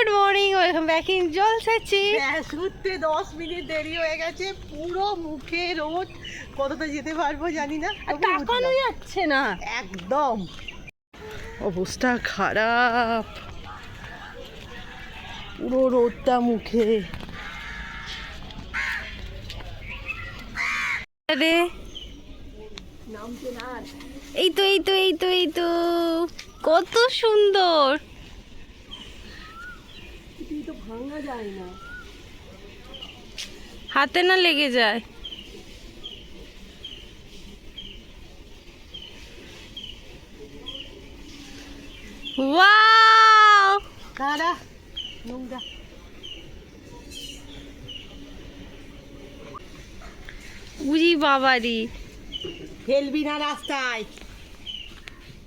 Good morning welcome back in শুতে দশ minute দেরি হয়ে গেছে পুরো মুখে রোদ। কতটা যেতে পারব জানি না তাকানো যাচ্ছে না। একদম। অবস্থা খারাপ। পুরো রোদটা মুখে। রে এই তো এই তো এই তো এই তো। কত সুন্দর। ভাঙা যায় না হাতে না লেগে যায় ওয়াও কারা নোংরা উরি বাবারি ফেলবি না রাস্তায় আর পারা যাবে দাঁড়া না দেখি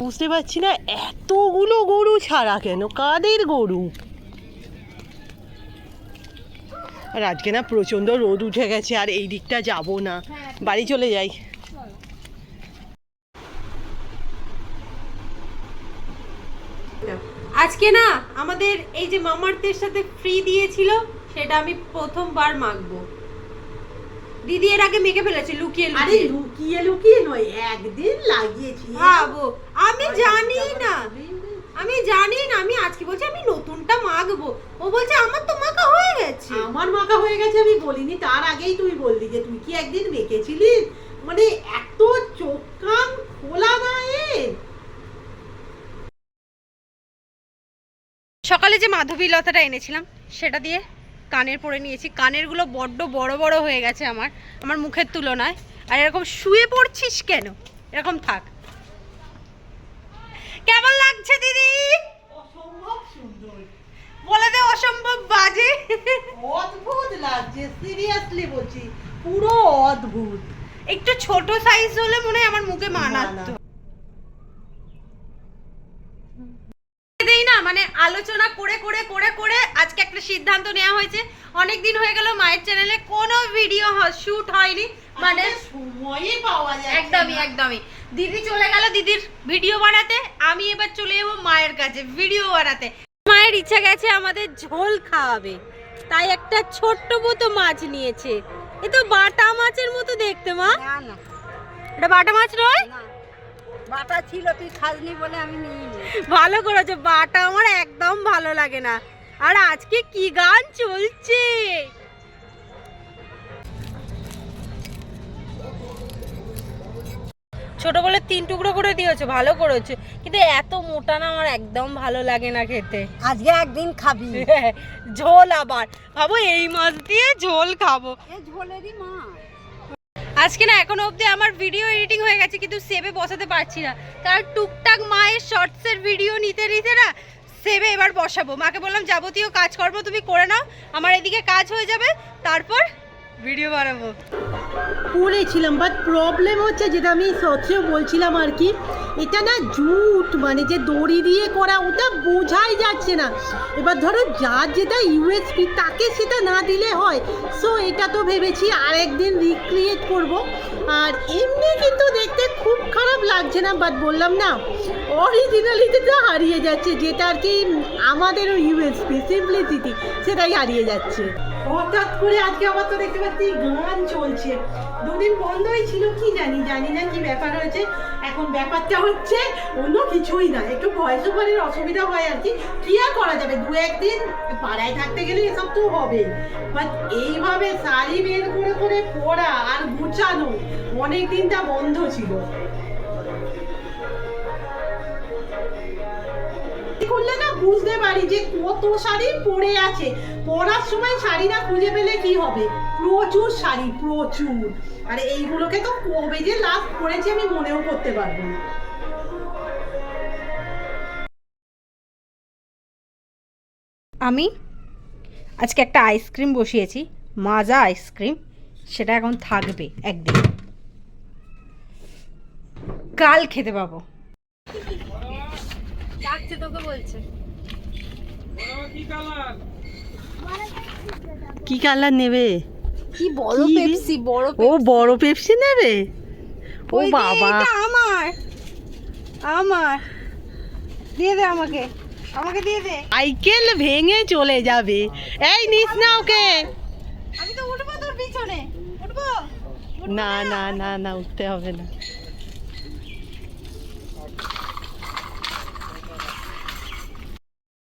বুঝতে পারছি না, এতগুলো গরু ছাড়া কেন? কাদের গরু? আর আজকে না প্রচণ্ড রোদ উঠে গেছে, আর এই দিকটা যাব না। বাড়ি চলে যাই। আজকে না আমাদের এই যে মামার্থের সাথে ফ্রি দিয়েছিল, সেটা আমি প্রথমবার মাখবো। দিদি এর আগে মেখে ফেলেছে লুকিয়ে আরে লুকিয়ে লুকিয়ে লুকিয়ে নয় একদিন লাগিয়েছি। ভাবো আমি জানি না। আমি জানি না আমি আজকে বলছি আমি নতুনটা মাখবো। ও বলছে আমার তো মাখা হয়ে গেছে। আমার মাখা হয়ে গেছে আমি বলিনি তার আগেই তুই বললি যে তুই কি একদিন মেখেছিলি? মানে এত চোখ কান খোলা গায়ে। সকালে যে মাধবী লতাটা এনেছিলাম সেটা দিয়ে কানের পরে নিয়েছি। কানেরগুলো বড্ড বড় বড় হয়ে গেছে আমার আমার মুখের তুলনায়। আর এরকম শুয়ে পড়ছিস কেন? এরকম থাক। কেমন লাগছে দিদি? অসম্ভব সুন্দর। বলে দে অসম্ভব বাজে। অদ্ভুত লাগছে সিরিয়াসলি বলছি পুরো অদ্ভুত। একটু ছোট সাইজ হলে মনে হয় আমার মুখে মানাতো দেই না মানে আলোচনা করে করে করে করে আজকে একটা সিদ্ধান্ত নেওয়া হয়েছে। অনেক দিন হয়ে গেল মায়ের চ্যানেলে কোনো ভিডিও শুট হয়নি। মানে সময়ই পাওয়া যায় একদমই একদমই। দিদি চলে গেল দিদির ভিডিও বানাতে। আমি এবার চলে যাব মায়ের কাছে ভিডিও বানাতে। মায়ের ইচ্ছা গেছে আমাদের ঝোল খাওয়াবে। তাই একটা ছোট্ট মতো মাছ নিয়েছে। এ তো বাটা মাছের মতো দেখতে মা। না না। এটা বাটা মাছ নয়? না। বাটা ছিল তুই খাসনি বলে আমি নিইনি। ভালো করেছ বাটা আমার একদম ভালো লাগে না। আর আজকে কি গান চলছে? ছোট বলে তিন টুকরো করে দিয়েছ ভালো করেছ। কিন্তু এত মোটা না আমার একদম ভালো লাগে না খেতে। আজকে একদিন খাবি। ঝোল আবার। ভাবো এই মাছ দিয়ে ঝোল খাব। ঝোলেরই মাছ। আজকে না এখনও অবধি আমার ভিডিও এডিটিং হয়ে গেছে, কিন্তু সেভে বসাতে পারছি না। কারণ টুকটাক মায়ের শর্টসের ভিডিও নিতে নিতে না সেভে এবার বসাবো। মাকে বললাম, যাবতীয় কাজকর্ম তুমি করে নাও, আমার এদিকে কাজ হয়ে যাবে, তারপর ভিডিও বানাবো। করেছিলাম বাট প্রবলেম হচ্ছে যেটা আমি সত্যিও বলছিলাম আর কি, এটা না জুট মানে যে দড়ি দিয়ে করা, ওটা বোঝাই যাচ্ছে না। এবার ধরো যার যেটা ইউএসপি তাকে সেটা না দিলে হয়। সো এটা তো ভেবেছি আরেকদিন রিক্রিয়েট করব। আর এমনি কিন্তু দেখতে খুব খারাপ লাগছে না বাট বললাম না অরিজিনালিটিটা হারিয়ে যাচ্ছে, যেটা আর কি আমাদেরও ইউএসপি সিম্পলিসিটি সেটাই হারিয়ে যাচ্ছে। হঠাৎ করে আজকে আবার তো দেখতে পাচ্ছি গান চলছে। দুদিন বন্ধই ছিল, কি জানি জানি না কি ব্যাপার হয়েছে। এখন ব্যাপারটা হচ্ছে অন্য কিছুই না, একটু ভয়েস ওভারের অসুবিধা হয় আর কি। কি আর করা যাবে? দু একদিন পাড়ায় থাকতে গেলে এসব তো হবে। বাট এইভাবে শাড়ি বের করে করে পরা আর গুছানো অনেক দিনটা বন্ধ ছিল। বুঝতে পারি যে কত শাড়ি পরে আছে। পরার সময় শাড়ি না খুঁজে পেলে কি হবে? প্রচুর শাড়ি প্রচুর। আর এইগুলোকে তো কবে যে লাস্ট পরেছি আমি মনেও করতে পারব না। আমি আজকে একটা আইসক্রিম বসিয়েছি মাজা আইসক্রিম। সেটা এখন থাকবে একদিন। কাল খেতে পাবো। ডাকছে তোকে বলছে। কি কালার নেবে? কি বড় পেপসি বড় ও বড় পেপসি নেবে? ও বাবা। আমার। আমার। দিয়ে দে আমাকে। আমাকে দিয়ে দে। সাইকেল ভেঙে চলে যাবে। এই নিস না ওকে। আমি তো উঠবো তোর পিছনে। উঠবো। না। না না না উঠতে হবে না।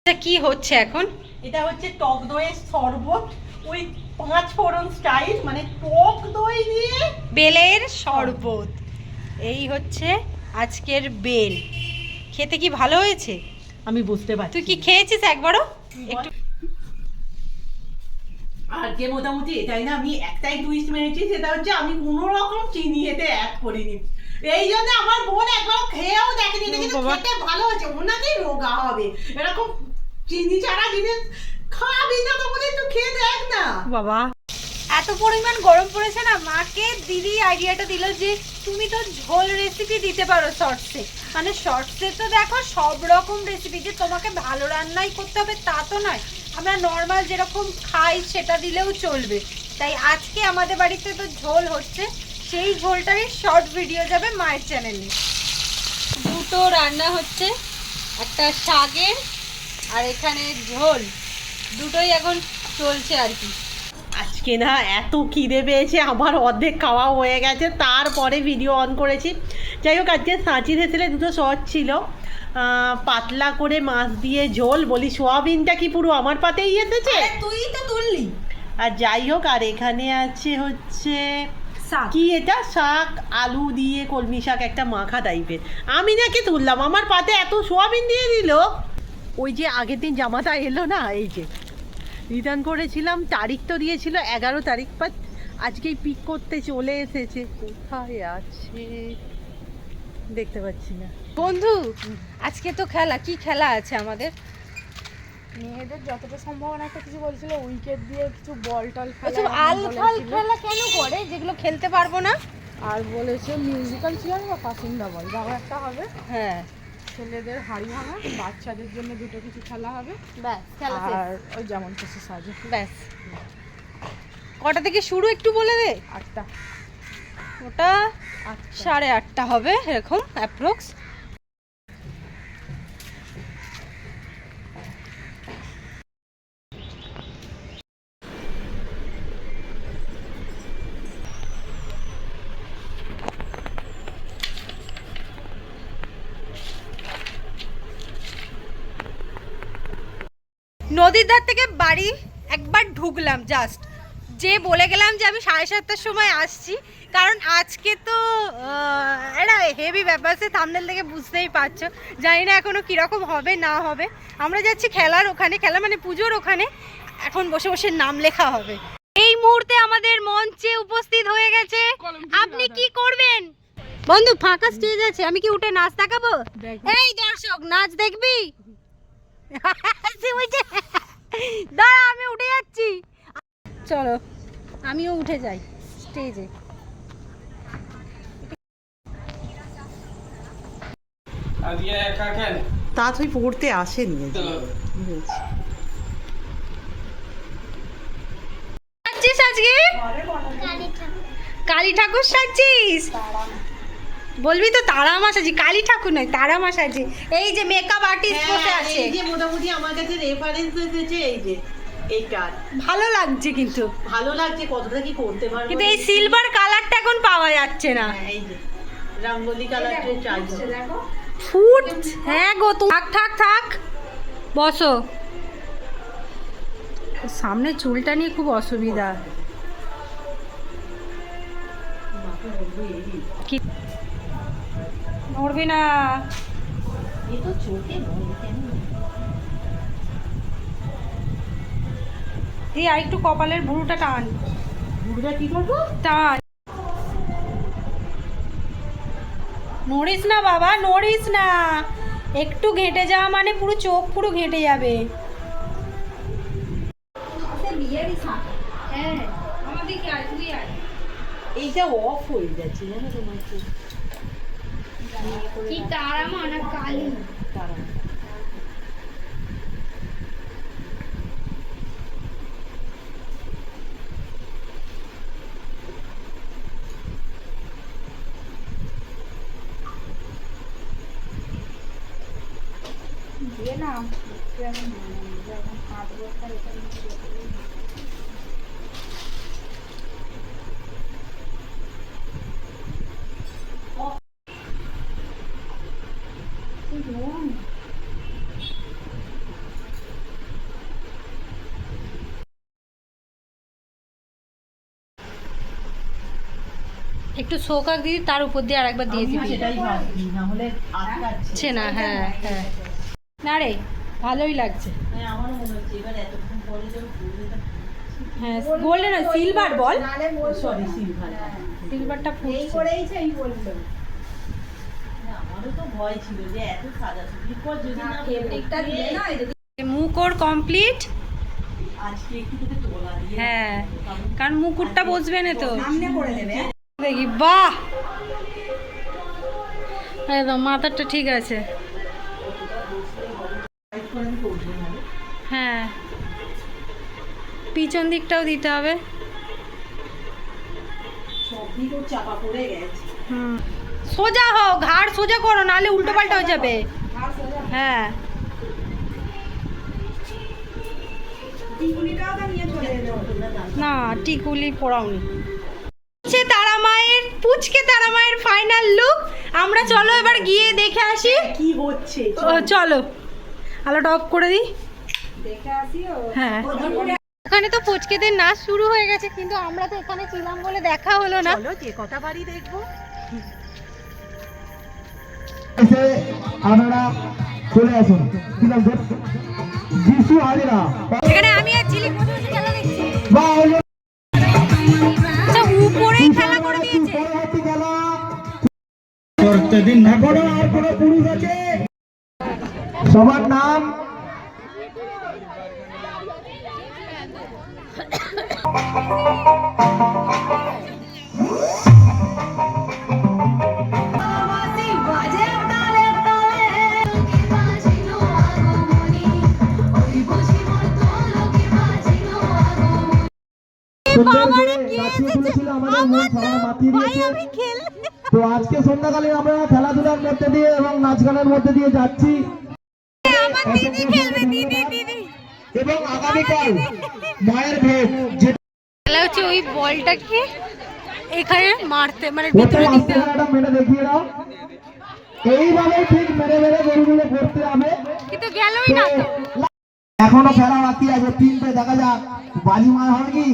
এটা কি হচ্ছে এখন? এটা হচ্ছে টক দইয়ের শরবত ওই পাঁচ ফোড়ন স্টাইল মানে টক দই দিয়ে বেলের শরবত। এই হচ্ছে আজকের বেল। খেতে কি ভালো হয়েছে? আমি বুঝতে পারছি। তুই কি খেয়েছিস একবারও? একটু আজকে মোটামুটি এটাই না আমি একটাই টুইস্ট মেরেছি সেটা হচ্ছে আমি কোনো রকম চিনি এতে অ্যাড করিনি। এই জন্য আমার বোন একবার খেয়েও দেখেনি কিন্তু খেতে ভালো হচ্ছে ওনাকেই রোগা হবে। এরকম চিনি ছাড়া জিনিস খাবি না তো বলে একটু খেয়ে দেখ না। বাবা। এত পরিমাণ গরম পড়েছে না মাকে দিদি আইডিয়াটা দিল যে তুমি তো ঝোল রেসিপি দিতে পারো শর্টসে মানে শর্টসে তো দেখো সব রকম রেসিপি যে তোমাকে ভালো রান্নাই করতে হবে তা তো নয়। আমরা নর্মাল যেরকম খাই সেটা দিলেও চলবে। তাই আজকে আমাদের বাড়িতে তো ঝোল হচ্ছে সেই ঝোলটারই শর্ট ভিডিও যাবে মায়ের চ্যানেলে দুটো রান্না হচ্ছে একটা শাকের আর এখানে ঝোল দুটোই এখন চলছে আর কি। আজকে না এত খিদে পেয়েছে আমার অর্ধেক খাওয়া হয়ে গেছে তারপরে ভিডিও অন করেছি। যাই হোক আজকে সাঁচি হেসেলে দুটো শর্ট ছিল। পাতলা করে মাছ দিয়ে ঝোল বলি সোয়াবিনটা কি পুরো আমার পাতেই এসেছে? তুই তো তুললি। আর যাই হোক আর এখানে আছে হচ্ছে শাক। কি এটা? শাক আলু দিয়ে কলমি শাক একটা মাখা টাইপের আমি নাকি তুললাম আমার পাতে এত সোয়াবিন দিয়ে দিল। ওই যে আগের দিন জামাটা এলো না এই যে। রিটার্ন করেছিলাম তারিখ তো দিয়েছিল এগারো তারিখ বাট আজকেই পিক করতে চলে এসেছে। কোথায় আছে? দেখতে পাচ্ছি না। বন্ধু আজকে তো খেলা কি খেলা আছে আমাদের? মেয়েদের যতটা সম্ভাবনা একটা কিছু বলছিল উইকেট দিয়ে কিছু বল টল খেলা ওসব আলফাল খেলা কেন করে? যেগুলো খেলতে পারব না। আর বলেছে মিউজিক্যাল চেয়ার বা পাসিন্দা বল যাওয়া একটা হবে। হ্যাঁ। ছেলেদের হাড়ি ভাঙা বাচ্চাদের জন্য দুটো কিছু খেলা হবে। ব্যাস খেলা আর ওই যেমন কিছু সাজে। ব্যাস। কটা থেকে শুরু একটু বলে দে? আটটা। ওটা সাড়ে আটটা হবে এরকম অ্যাপ্রক্স নদীর ধার থেকে বাড়ি একবার ঢুকলাম জাস্ট যে বলে গেলাম যে আমি সাড়ে সাতটার সময় আসছি কারণ আজকে তো একটা হেভি ব্যাপার সে থামনেল থেকে বুঝতেই পারছ। জানি না এখনও কীরকম হবে না হবে। আমরা যাচ্ছি খেলার ওখানে খেলা মানে পুজোর ওখানে। এখন বসে বসে নাম লেখা হবে। এই মুহূর্তে আমাদের মঞ্চে উপস্থিত হয়ে গেছে। আপনি কি করবেন? বন্ধু ফাঁকা স্টেজ আছে। আমি কি উঠে নাচ দেখাবো? এই দর্শক নাচ দেখবি? দাঁড়া আমি উঠে যাচ্ছি। চলো আমিও উঠে যাই স্টেজে তা তুই পড়তে আসেনি আজকে? কালী ঠাকুর সাজছিস? বলবি তো তারা মা সাজি কালী ঠাকুর নয় তারা মা সাজি এই যে মেকআপ আর্টিস্ট বসে আছে। এই যে মোটামুটি আমার কাছে রেফারেন্স এসেছে এই যে এইটার ভালো লাগছে কিন্তু। ভালো লাগছে কতটা কি করতে পারব কিন্তু এই সিলভার কালারটা এখন পাওয়া যাচ্ছে না। হ্যাঁ, এই যে রঙ্গোলি কালারটা চাইছে ফুট হ্যাঁ গো থাক থাক থাক। বসো। সামনে চুলটা নিয়ে খুব অসুবিধা। কি নড়বি না এই আর একটু কপালের ভুরুটা টান বুড়া কি করব টান নড়িস না বাবা নড়িস না একটু ঘেঁটে যাওয়া মানে পুরো চোখ পুরো ঘেঁটে যাবে এইটা অফ হয়ে যাচ্ছে জানো তোমার কি কি তারা মানা কালী দাঁড়াও। দিয়ে না একটু শোকাক দিদি তার উপর দিয়ে আরেকবার দিয়ে দিবি না হচ্ছে না হ্যাঁ হ্যাঁ। না রে ভালোই লাগছে। হ্যাঁ, হ্যাঁ golden silver ball. Sorry silver. সিলভারটা ফুটছে। করেইছে এই বলল। আমারও তো ভয় ছিল যে এত সাজাসুজি পর যদি না ফেব্রিকটা দিয়ে না এই যে মুখর কমপ্লিট আজকে একটু তোকে তোলা দিয়ে হ্যাঁ কারণ মুকুটটা বসবে না তো। দেখি বাহ! একদম মাথাটা ঠিক আছে। হ্যাঁ। পিছন দিকটাও দিতে হবে। হুম। সোজা হও ঘাড় সোজা করো নাহলে উল্টো পাল্টা হয়ে যাবে। হ্যাঁ। না টিকুলি পড়াওনি হচ্ছে তারা মায়ের পুচকে তারা মায়ের ফাইনাল লুক আমরা চলো এবার গিয়ে দেখে আসি। কি হচ্ছে? চলো। আলোটা অফ করে দিই। হ্যাঁ। এখানে তো পুচকেদের নাচ শুরু হয়ে গেছে কিন্তু আমরা তো এখানে ছিলাম বলে দেখা হলো না। যে কথা বাড়ি দেখব। এসে আপনারা চলে আসুন। কি নাম তোর? যিশু হাজিরা। এখানে আমি আর ঝিলিক বসে বসে খেলা দেখছি? আচ্ছা উপরেই খেলা করে দিয়েছে। পরবর্তী করতে দিন এখনও আর কোনো পুরুষ আছে। সবার নাম সুন্দর তো আজকে সন্ধ্যাকালে আমরা খেলাধুলার মধ্যে দিয়ে এবং নাচ গানের মধ্যে দিয়ে যাচ্ছি। আমার দিদি খেলবে দিদি দিদি। এবং আগামীকাল মায়ের ভেদ খেলা হচ্ছে ওই বলটাকে এখানে মারতে মানে ভিতরে দিতে মেরে দেখিয়ে দাও। এইভাবে ঠিক মেরে মেরে গরুগুলো করতে হবে। কিন্তু গেলই না তো। এখনও খেলা বাকি আছে তিনটে দেখা যাক। বাজি মার হন কি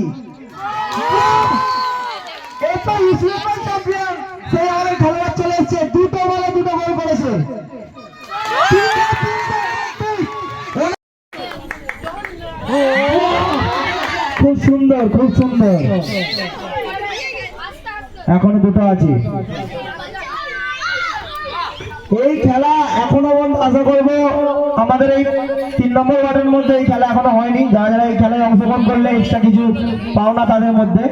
খুব সুন্দর খুব সুন্দর। এখনও দুটো আছে। এই খেলা এখনও পর্যন্ত আশা করব আমাদের এই তিন নম্বর ওয়ার্ডের মধ্যে এই খেলা এখনও হয়নি। যারা যারা এই খেলায় অংশগ্রহণ করলে এক্সট্রা কিছু পাওনা তাদের মধ্যে।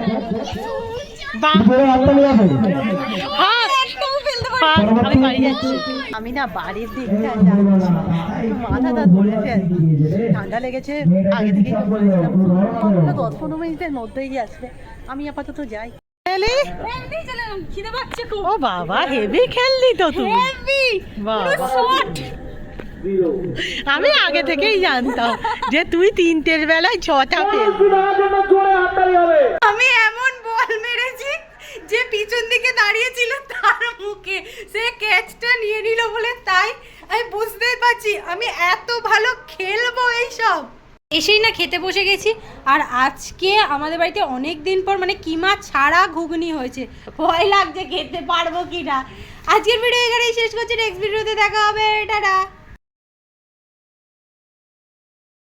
পরবর্তী আমি না বাড়ির দিকটা মাথাটা ধরেছে আর কি। ঠান্ডা লেগেছে। আগে থেকে দশ পনেরো মিনিটের মধ্যেই আসবে। আমি আপাতত যাই। খিদে পাচ্ছে খুব। ও বাবা হেভি খেললি তো তুমি হেভি। আমি আগে থেকেই জানতাম যে তুই তিনটের বেলায় ছটা আমি এমন বল মেরেছি যে পিছন দিকে দাঁড়িয়ে ছিল তার মুখে সে ক্যাচটা নিয়ে নিল বলে তাই আমি বুঝতেই পারছি আমি এত ভালো খেলব এইসব এসেই না খেতে বসে গেছি। আর আজকে আমাদের বাড়িতে অনেক দিন পর মানে কিমা ছাড়া ঘুগনি হয়েছে। ভয় লাগছে খেতে পারব কি না আজকের ভিডিও এখানেই শেষ করছি। নেক্সট ভিডিওতে দেখা হবে। টাটা।